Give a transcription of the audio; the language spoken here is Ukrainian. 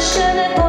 should have